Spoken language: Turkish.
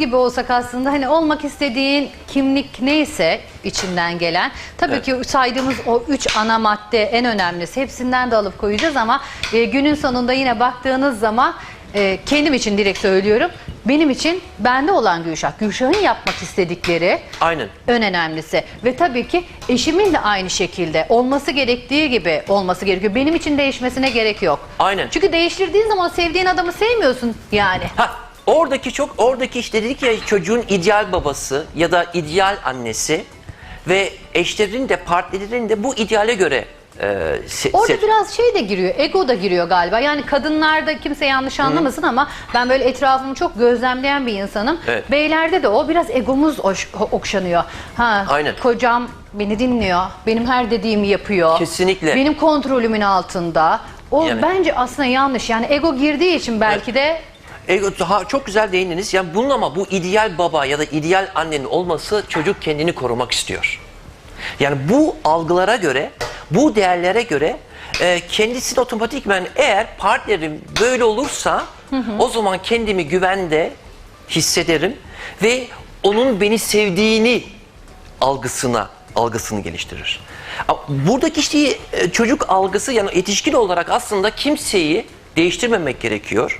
gibi olsak aslında hani olmak istediğin kimlik neyse içinden gelen tabii Evet. ki saydığımız o üç ana madde en önemlisi hepsinden de alıp koyacağız ama e, günün sonunda yine baktığınız zaman e, kendim için direkt söylüyorum benim için bende olan Gülşah Gülşah'ın yapmak istedikleri Aynen. en önemlisi. Ve tabii ki eşimin de aynı şekilde olması gerektiği gibi olması gerekiyor. Benim için değişmesine gerek yok. Aynen. Çünkü değiştirdiğin zaman sevdiğin adamı sevmiyorsun yani. Ha, oradaki çok oradaki işte dedik ya çocuğun ideal babası ya da ideal annesi ve eşlerin de partnerlerin de bu ideale göre e, se- Orada se- biraz şey de giriyor, ego da giriyor galiba. Yani kadınlarda kimse yanlış anlamasın ama ben böyle etrafımı çok gözlemleyen bir insanım. Evet. Beylerde de o biraz egomuz oş- okşanıyor. Ha, Aynen. Kocam beni dinliyor, benim her dediğimi yapıyor. Kesinlikle. Benim kontrolümün altında. O Yani- bence aslında yanlış. Yani ego girdiği için belki de Ego, ha, çok güzel değindiniz. Yani bunun ama bu ideal baba ya da ideal annenin olması çocuk kendini korumak istiyor. Yani bu algılara göre, bu değerlere göre e, kendisi de otomatikmen eğer partnerim böyle olursa o zaman kendimi güvende hissederim ve onun beni sevdiğini algısına algısını geliştirir. Buradaki işte e, çocuk algısı yani yetişkin olarak aslında kimseyi değiştirmemek gerekiyor.